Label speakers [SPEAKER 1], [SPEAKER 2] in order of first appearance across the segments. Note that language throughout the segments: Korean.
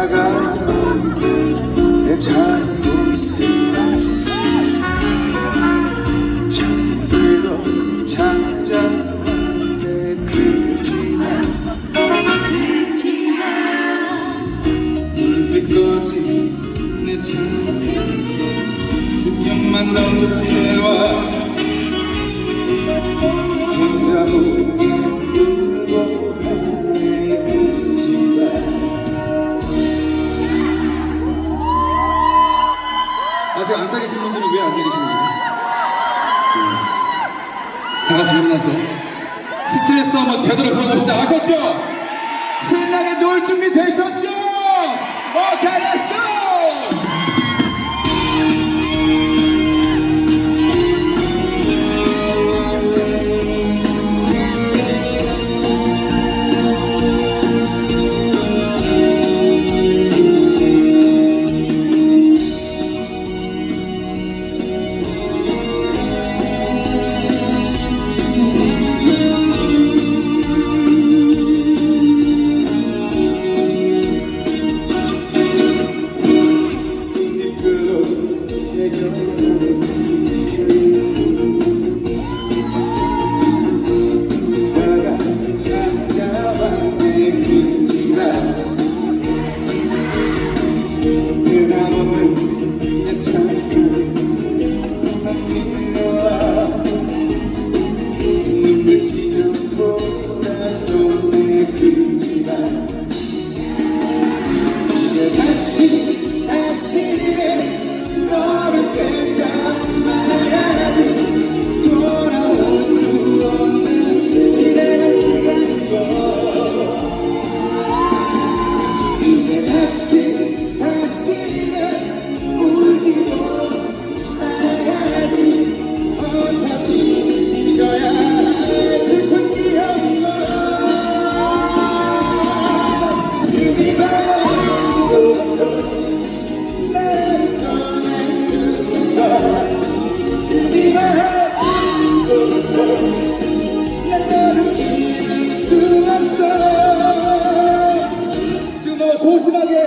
[SPEAKER 1] 올라가요 내 작은 모습 창문으로 잠자는 내 그지만 그지만 불빛 꺼진 내 창문 수평만 너를 해 지금 나서 스트레스 한번 제대로 풀어봅시다. 아셨죠? 신나게 놀 준비 되셨죠? 오케이, 렛츠 Amen. 소심하게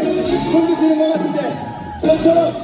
[SPEAKER 1] 건드시는 것 같은데 저처럼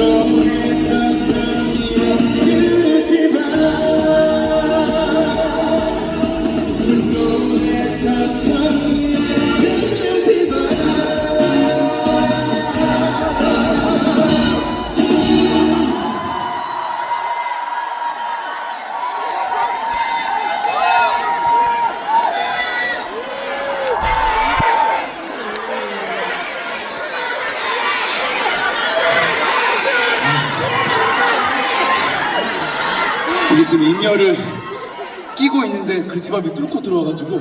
[SPEAKER 1] Oh.
[SPEAKER 2] 여기 지금 인여를 끼고 있는데 그 집 앞에 뚫고 들어와가지고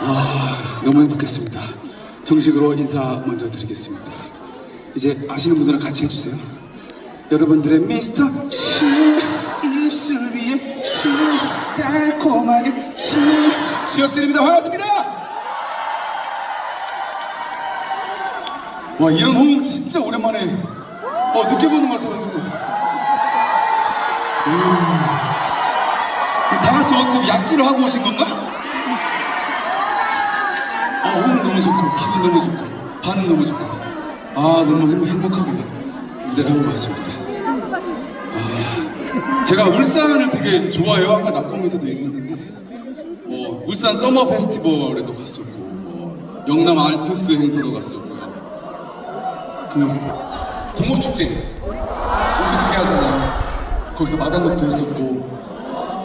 [SPEAKER 2] 아 너무 행복했습니다. 정식으로 인사 먼저 드리겠습니다. 이제 아시는 분들은 같이 해주세요. 여러분들의 미스터 츄 입술 위에 츄 달콤하게 츄 주혁진입니다. 반갑습니다. 와 이런 호응 진짜 오랜만에 어 느껴보는 것 같아가지고 다 같이 어디서 약주를 하고 오신 건가? 아, 호응 너무 좋고, 기분 너무 좋고, 반응 너무 좋고, 아, 너무 행- 행복하게 무대를 한것 같습니다. 아, 제가 울산을 되게 좋아해요. 아까 낙공일 때도 얘기했는데, 뭐, 울산 서머 페스티벌에도 갔었고, 뭐, 영남 알프스 행사도 갔었고요. 그, 공업축제, 엄청 크게 하잖아요. 거기서 마당극도 했었고,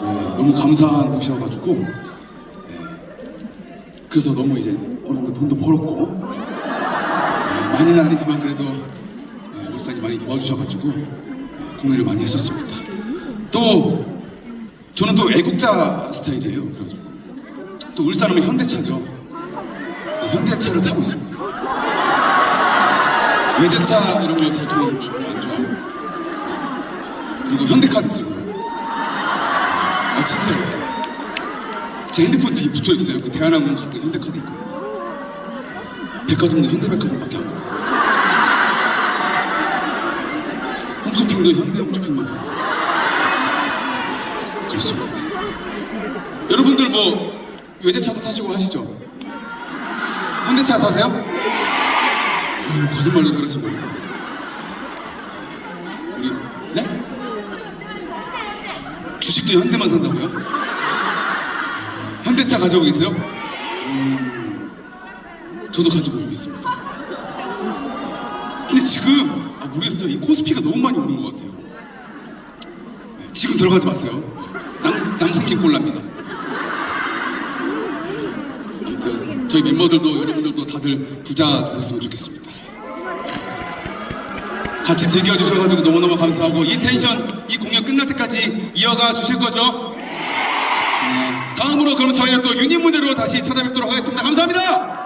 [SPEAKER 2] 네, 너무 감사한 곳이어가지고 네, 그래서 너무 이제 어느 정도 돈도 벌었고 네, 많이는 아니지만 그래도 네, 울산이 많이 도와주셔가지고 네, 공연을 많이 했었습니다. 또 저는 또 애국자 스타일이에요. 그래가지고 또 울산 하면 현대차죠. 네, 현대차를 타고 있습니다. 외제차 이런 거잘 타는 거 별로 안 좋아하고 그리고 현대카드 쓰고 아 진짜 제 핸드폰 뒤에 붙어 있어요. 그 대한항공 카드 현대카드 있거든요. 백화점도 현대백화점밖에 안 가요. 홈쇼핑도 현대 홈쇼핑만 가요. 그렇습니다. 여러분들 뭐 외제차도 타시고 하시죠? 현대차 타세요? 어휴, 거짓말로 잘하시고 우리 네? 주식도 현대만 산다고요? 현대차 가지고 계세요? 음, 저도 가지고 있습니다. 근데 지금 아, 모르겠어요. 이 코스피가 너무 많이 오른 것 같아요. 네, 지금 들어가지 마세요. 남, 남승민 꼴납니다. 아무튼 저희 멤버들도 여러분들도 다들 부자 되셨으면 좋겠습니다. 같이 즐겨주셔가지고 너무너무 감사하고 이 텐션 이 공연 끝날 때까지 이어가 주실 거죠? 네. 다음으로 그럼 저희는 또 유닛 무대로 다시 찾아뵙도록 하겠습니다. 감사합니다.